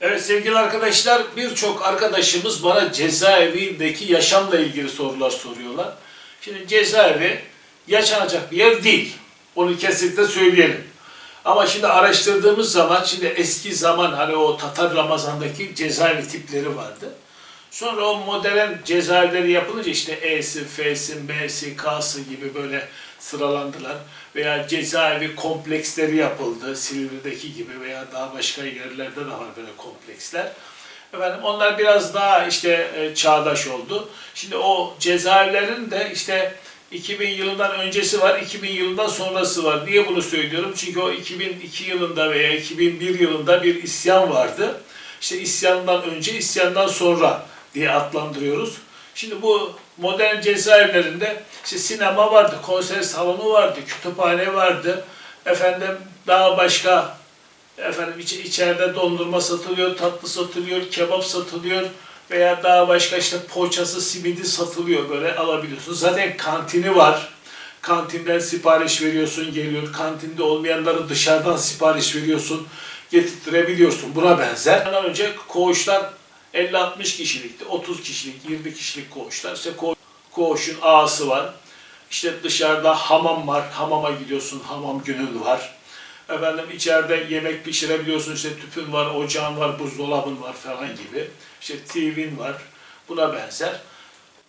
Evet sevgili arkadaşlar birçok arkadaşımız bana cezaevindeki yaşamla ilgili sorular soruyorlar. Şimdi cezaevi yaşanacak bir yer değil. Onu kesinlikle söyleyelim. Ama şimdi araştırdığımız zaman şimdi eski zaman hani o Tatar Ramazan'daki cezaevi tipleri vardı. Sonra o modern cezaevleri yapılınca işte E'si, F'si, M'si, K'sı gibi böyle sıralandılar. Veya cezaevi kompleksleri yapıldı. Silivri'deki gibi veya daha başka yerlerde de var böyle kompleksler. Efendim onlar biraz daha işte e, çağdaş oldu. Şimdi o cezaevlerin de işte 2000 yılından öncesi var, 2000 yılından sonrası var. Niye bunu söylüyorum? Çünkü o 2002 yılında veya 2001 yılında bir isyan vardı. İşte isyandan önce, isyandan sonra diye adlandırıyoruz. Şimdi bu modern cezaevlerinde işte sinema vardı, konser salonu vardı, kütüphane vardı. Efendim daha başka efendim iç, içeride dondurma satılıyor, tatlı satılıyor, kebap satılıyor veya daha başka işte poğaçası, simidi satılıyor böyle alabiliyorsunuz. Zaten kantini var. Kantinden sipariş veriyorsun, geliyor. Kantinde olmayanları dışarıdan sipariş veriyorsun, getirtirebiliyorsun. Buna benzer. Ondan önce koğuşlar 50-60 kişilikti, 30 kişilik, 20 kişilik koğuşlar. İşte ko- koğuşun ağası var. İşte dışarıda hamam var, hamama gidiyorsun, hamam günün var. Efendim içeride yemek pişirebiliyorsun, işte tüpün var, ocağın var, buzdolabın var falan gibi. İşte TV'nin var, buna benzer.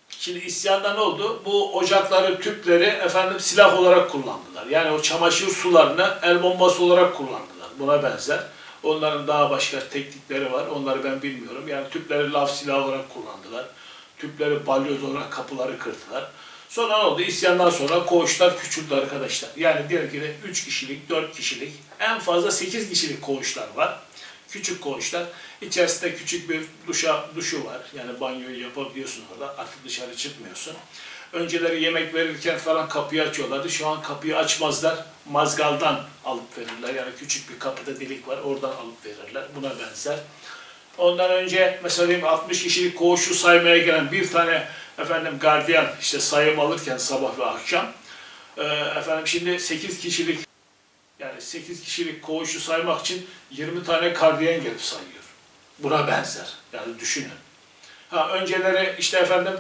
Şimdi isyanda ne oldu? Bu ocakları, tüpleri efendim silah olarak kullandılar. Yani o çamaşır sularını el bombası olarak kullandılar. Buna benzer. Onların daha başka teknikleri var. Onları ben bilmiyorum. Yani tüpleri laf silahı olarak kullandılar. Tüpleri balyoz olarak kapıları kırdılar. Sonra ne oldu? İsyandan sonra koğuşlar küçüldü arkadaşlar. Yani diyelim ki de 3 kişilik, 4 kişilik, en fazla 8 kişilik koğuşlar var. Küçük koğuşlar. İçerisinde küçük bir duşa, duşu var. Yani banyoyu yapabiliyorsun orada. Artık dışarı çıkmıyorsun. Önceleri yemek verirken falan kapıyı açıyorlardı. Şu an kapıyı açmazlar. Mazgaldan alıp verirler. Yani küçük bir kapıda delik var. Oradan alıp verirler. Buna benzer. Ondan önce mesela diyeyim 60 kişilik koğuşu saymaya gelen bir tane efendim gardiyan işte sayım alırken sabah ve akşam e, efendim şimdi 8 kişilik yani 8 kişilik koğuşu saymak için 20 tane gardiyan gelip sayıyor. Buna benzer. Yani düşünün. Ha, önceleri işte efendim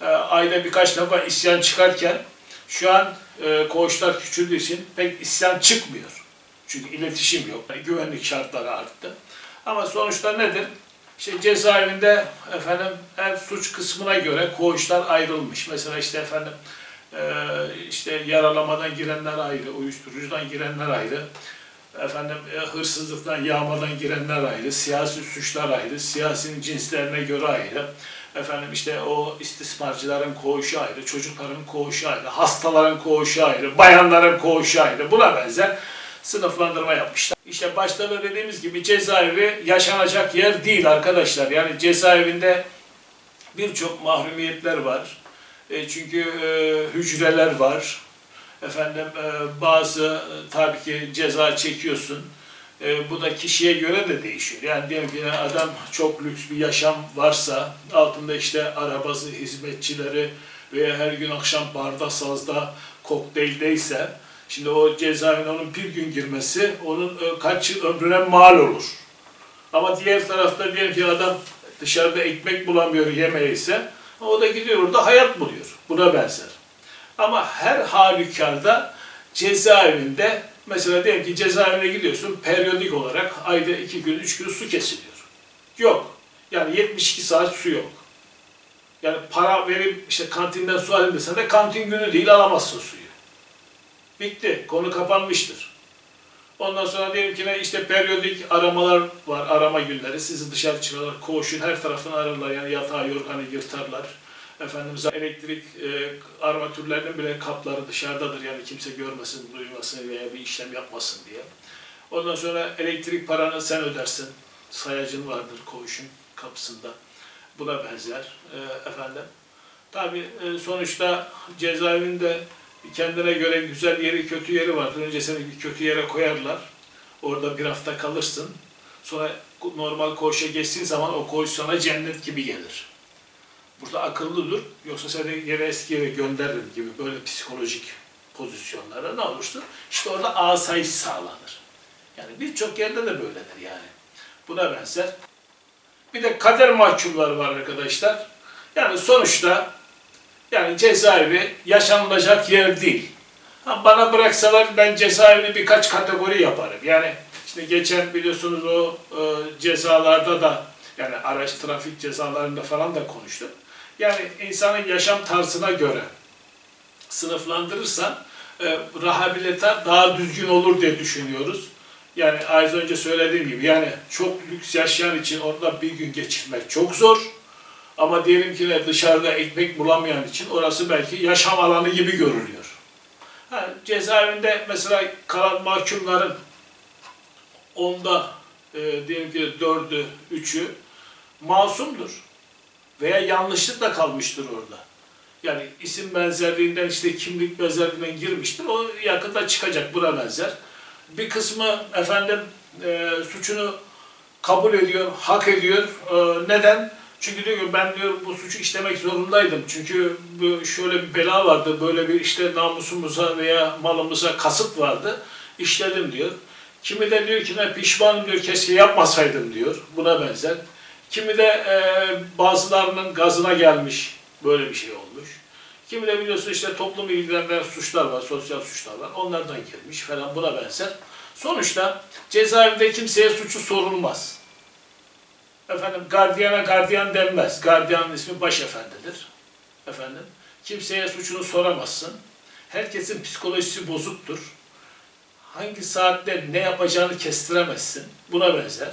e, ayda birkaç defa isyan çıkarken şu an e, koğuşlar küçüldüğü için pek isyan çıkmıyor. Çünkü iletişim yok. Güvenlik şartları arttı. Ama sonuçta nedir? İşte cezaevinde efendim her suç kısmına göre koğuşlar ayrılmış. Mesela işte efendim e, işte yaralamadan girenler ayrı, uyuşturucudan girenler ayrı, efendim e, hırsızlıktan, yağmadan girenler ayrı, siyasi suçlar ayrı, siyasinin cinslerine göre ayrı. Efendim işte o istismarcıların koğuşu ayrı, çocukların koğuşu ayrı, hastaların koğuşu ayrı, bayanların koğuşu ayrı. Buna benzer sınıflandırma yapmışlar. İşte başta da dediğimiz gibi cezaevi yaşanacak yer değil arkadaşlar. Yani cezaevinde birçok mahrumiyetler var. E, çünkü e, hücreler var. Efendim e, bazı e, tabii ki ceza çekiyorsun. E, bu da kişiye göre de değişiyor. Yani diyelim ki adam çok lüks bir yaşam varsa altında işte arabası, hizmetçileri veya her gün akşam barda, sazda, kokteyldeyse şimdi o cezaevine onun bir gün girmesi onun e, kaç yıl ömrüne mal olur. Ama diğer tarafta diyelim ki adam dışarıda ekmek bulamıyor yemeği ise o da gidiyor orada hayat buluyor. Buna benzer. Ama her halükarda cezaevinde mesela diyelim ki cezaevine gidiyorsun periyodik olarak ayda iki gün, üç gün su kesiliyor. Yok. Yani 72 saat su yok. Yani para verip işte kantinden su alayım desen de kantin günü değil alamazsın suyu. Bitti. Konu kapanmıştır. Ondan sonra diyelim ki ne işte periyodik aramalar var, arama günleri. Sizi dışarı çıkarırlar, koğuşun her tarafını ararlar. Yani yatağı, yorganı yırtarlar. Efendim elektrik e, armatürlerinin bile kapları dışarıdadır. Yani kimse görmesin, duymasın veya bir işlem yapmasın diye. Ondan sonra elektrik paranı sen ödersin. Sayacın vardır koğuşun kapısında. Buna benzer e, efendim. Tabii e, sonuçta cezaevinde kendine göre güzel yeri, kötü yeri vardır. Önce seni bir kötü yere koyarlar. Orada bir hafta kalırsın. Sonra normal koğuşa geçtiğin zaman o koğuş sana cennet gibi gelir. Burada akıllı dur. Yoksa seni yere eski yere gönderirim gibi böyle psikolojik pozisyonlara ne olursun? İşte orada asayiş sağlanır. Yani birçok yerde de böyledir yani. Buna benzer. Bir de kader mahkumları var arkadaşlar. Yani sonuçta yani cezaevi yaşanılacak yer değil. Ha, bana bıraksalar ben cezaevini birkaç kategori yaparım. Yani işte geçen biliyorsunuz o e, cezalarda da yani araç trafik cezalarında falan da konuştum. Yani insanın yaşam tarzına göre sınıflandırırsan e, rehabilite daha düzgün olur diye düşünüyoruz. Yani az önce söylediğim gibi yani çok lüks yaşayan için orada bir gün geçirmek çok zor. Ama diyelim ki dışarıda ekmek bulamayan için orası belki yaşam alanı gibi görülüyor. Ha, cezaevinde mesela kalan mahkumların onda e, diyelim ki dördü, üçü masumdur. Veya yanlışlıkla kalmıştır orada. Yani isim benzerliğinden işte kimlik benzerliğinden girmiştir. O yakında çıkacak buna benzer. Bir kısmı efendim e, suçunu kabul ediyor, hak ediyor. E, neden? Çünkü diyor ki ben diyor bu suçu işlemek zorundaydım. Çünkü bu şöyle bir bela vardı, böyle bir işte namusumuza veya malımıza kasıt vardı. İşledim diyor. Kimi de diyor ki ne pişmanım diyor, keşke yapmasaydım diyor. Buna benzer. Kimi de e, bazılarının gazına gelmiş, böyle bir şey olmuş. Kimi de biliyorsun işte toplumu ilgilendiren suçlar var, sosyal suçlar var. Onlardan gelmiş falan buna benzer. Sonuçta cezaevinde kimseye suçu sorulmaz. Efendim gardiyana gardiyan denmez. Gardiyanın ismi başefendidir. Efendim kimseye suçunu soramazsın. Herkesin psikolojisi bozuktur. Hangi saatte ne yapacağını kestiremezsin. Buna benzer.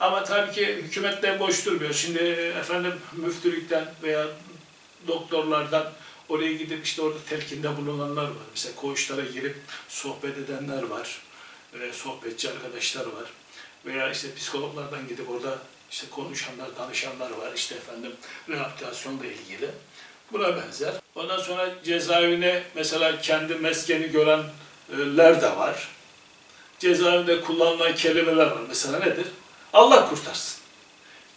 Ama tabii ki hükümet boş durmuyor. Şimdi efendim müftülükten veya doktorlardan oraya gidip işte orada telkinde bulunanlar var. Mesela koğuşlara girip sohbet edenler var. Ve sohbetçi arkadaşlar var. Veya işte psikologlardan gidip orada işte konuşanlar, danışanlar var. İşte efendim rehabilitasyonla ilgili. Buna benzer. Ondan sonra cezaevine mesela kendi meskeni görenler de var. Cezaevinde kullanılan kelimeler var. Mesela nedir? Allah kurtarsın.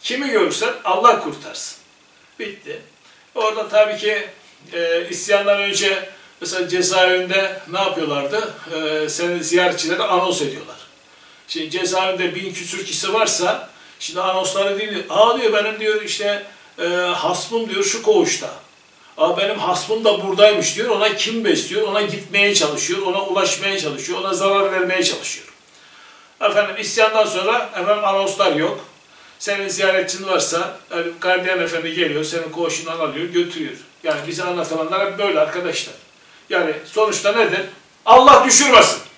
Kimi görürsen Allah kurtarsın. Bitti. Orada tabii ki e, isyandan önce mesela cezaevinde ne yapıyorlardı? E, senin ziyaretçileri anons ediyorlar. Şimdi cezaevinde bin küsür kişi varsa şimdi anonsları değil. Aa diyor benim diyor işte e, hasmım diyor şu koğuşta. Aa benim hasmım da buradaymış diyor. Ona kim besliyor? Ona gitmeye çalışıyor. Ona ulaşmaya çalışıyor. Ona zarar vermeye çalışıyor. Efendim isyandan sonra efendim anonslar yok. Senin ziyaretçin varsa yani gardiyan efendi geliyor, senin koğuşundan alıyor, götürüyor. Yani bize anlatılanlar hep böyle arkadaşlar. Yani sonuçta nedir? Allah düşürmesin.